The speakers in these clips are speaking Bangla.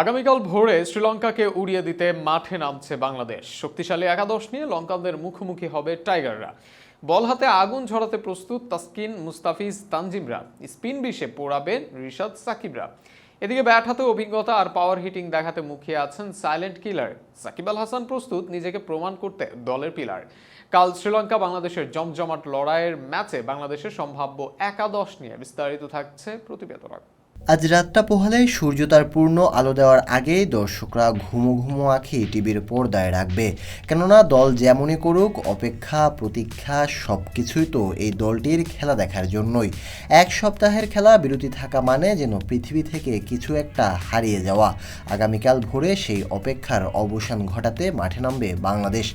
আগামীকাল ভোরে শ্রীলঙ্কাকে উড়িয়ে দিতে মাঠে নামছে বাংলাদেশ। শক্তিশালী একাদশ নিয়ে লঙ্কানদের মুখোমুখি হবে টাইগাররা। বল হাতে আগুন ঝরাতে প্রস্তুত তাসকিন, মুস্তাফিজ, তানজিমরা। স্পিন বিষে পোড়াবেন রিশাদ সাকিবরা। এদিকে ব্যাট হাতে অভিজ্ঞতা আর পাওয়ার হিটিং দেখাতে মুখিয়ে আছেন সাইলেন্ট কিলার সাকিব আল হাসান প্রস্তুত নিজেকে প্রমাণ করতে দলের পিলার কাল শ্রীলঙ্কা বাংলাদেশের জমজমাট লড়াইয়ের ম্যাচে বাংলাদেশের সম্ভাব্য একাদশ নিয়ে বিস্তারিত থাকছে প্রতিবেদন। আজ রাতটা পোহালে সূর্য তার পূর্ণ আলো দেওয়ার আগেই দর্শকরা ঘুমো ঘুমো আঁখি টিভির পর্দায় রাখবে। কেননা দল যেমনই করুক, অপেক্ষা, প্রতীক্ষা সব কিছুই তো এই দলটির খেলা দেখার জন্যই। এক সপ্তাহের খেলা বিরতি থাকা মানে যেন পৃথিবী থেকে কিছু একটা হারিয়ে যাওয়া। আগামীকাল ভোরে সেই অপেক্ষার অবসান ঘটাতে মাঠে নামবে বাংলাদেশ।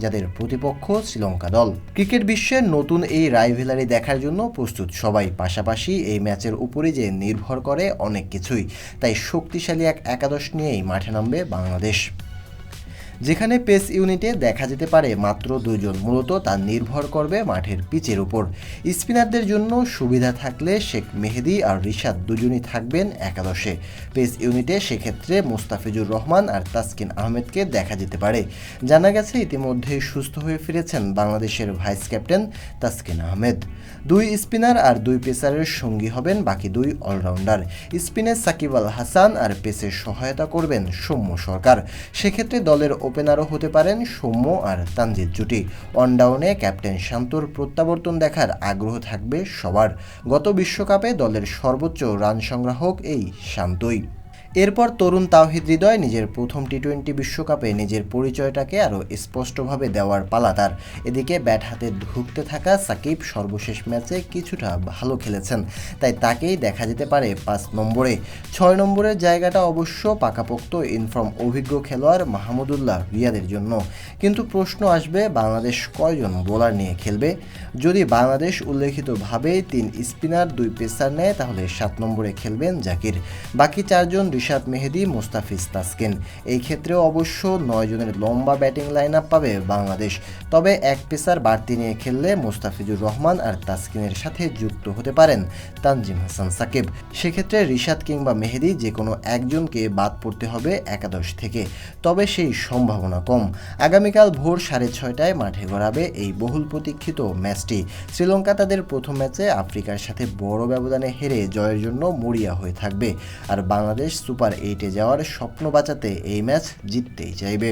যাদের প্রতিপক্ষ শ্রীলঙ্কা দল। ক্রিকেট বিশ্বের নতুন এই রাইভেলারি দেখার জন্য প্রস্তুত সবাই, পাশাপাশি এই ম্যাচের উপরে যে নির্ভর করে অনেক কিছুই। তাই শক্তিশালী এক একাদশ নিয়েই মাঠে নামবে বাংলাদেশ। যেখানে পেস ইউনিটে দেখা যেতে পারে মাত্র দুজন মূলত তা নির্ভর করবে মাঠের পিচের উপর। স্পিনারদের জন্য সুবিধা থাকলে শেখ মেহেদি আর রিশাদ দুজনই থাকবেন একাদশে। পেস ইউনিটে সেক্ষেত্রে মুস্তাফিজুর রহমান আর তাসকিন আহমেদকে দেখা যেতে পারে। জানা গেছে ইতিমধ্যেই সুস্থ হয়ে ফিরেছেন বাংলাদেশের ভাইস ক্যাপ্টেন তাসকিন আহমেদ। দুই স্পিনার আর দুই পেসারের সঙ্গী হবেন বাকি দুই অলরাউন্ডার। স্পিনে সাকিব আল হাসান আর পেসের সহায়তা করবেন সৌম্য সরকার। সেক্ষেত্রে দলের ওপেনারও হতে পারেন সৌম্য আর তানজিদ। জুটি অনডাউনে ক্যাপ্টেন শান্তর প্রত্যাবর্তন দেখার আগ্রহ থাকবে সবার। গত বিশ্বকাপে দলের সর্বোচ্চ রান সংগ্রাহক এই শান্তই। এরপর তরুণ তাওহিদ হৃদয় নিজের প্রথম টি টোয়েন্টি বিশ্বকাপে নিজের পরিচয়টাকে আরও স্পষ্টভাবে দেওয়ার পালা তার। এদিকে ব্যাট হাতে ঢুকতে থাকা সাকিব সর্বশেষ ম্যাচে কিছুটা ভালো খেলেছেন, তাই তাকেই দেখা যেতে পারে পাঁচ নম্বরে। ছয় নম্বরের জায়গাটা অবশ্য পাকাপোক্ত ইনফর্ম অভিজ্ঞ খেলোয়াড় মাহমুদুল্লাহ রিয়াদের জন্য। কিন্তু প্রশ্ন আসবে, বাংলাদেশ কয়জন বোলার নিয়ে খেলবে? যদি বাংলাদেশ উল্লেখিতভাবে তিন স্পিনার, দুই পেসার নেয়, তাহলে সাত নম্বরে খেলবেন জাকির। বাকি চারজন রিশাদ মেহেদি, মুস্তাফিজ তাসকিন। এই ক্ষেত্রেও অবশ্য নয় জনের লম্বা ব্যাটিং লাইন আপ পাবে বাংলাদেশ। তবে এক পেসার বাড়তি নিয়ে খেললে মুস্তাফিজুর রহমান আর তাসকিনের সাথে যুক্ত হতে পারেন তানজিম হাসান সাকিব। সেক্ষেত্রে রিশাদ কিংবা মেহেদি যে কোনো একজনকে বাদ পড়তে হবে একাদশ থেকে। তবে সেই সম্ভাবনা কম। আগামীকাল ভোর সাড়ে ছয়টায় মাঠে গড়াবে এই বহুল প্রতীক্ষিত ম্যাচটি। শ্রীলঙ্কা তাদের প্রথম ম্যাচে আফ্রিকার সাথে বড় ব্যবধানে হেরে জয়ের জন্য মরিয়া হয়ে থাকবে। আর বাংলাদেশ সুপার এইটে যাওয়ার স্বপ্ন বাঁচাতে এই ম্যাচ জিততেই চাইবে।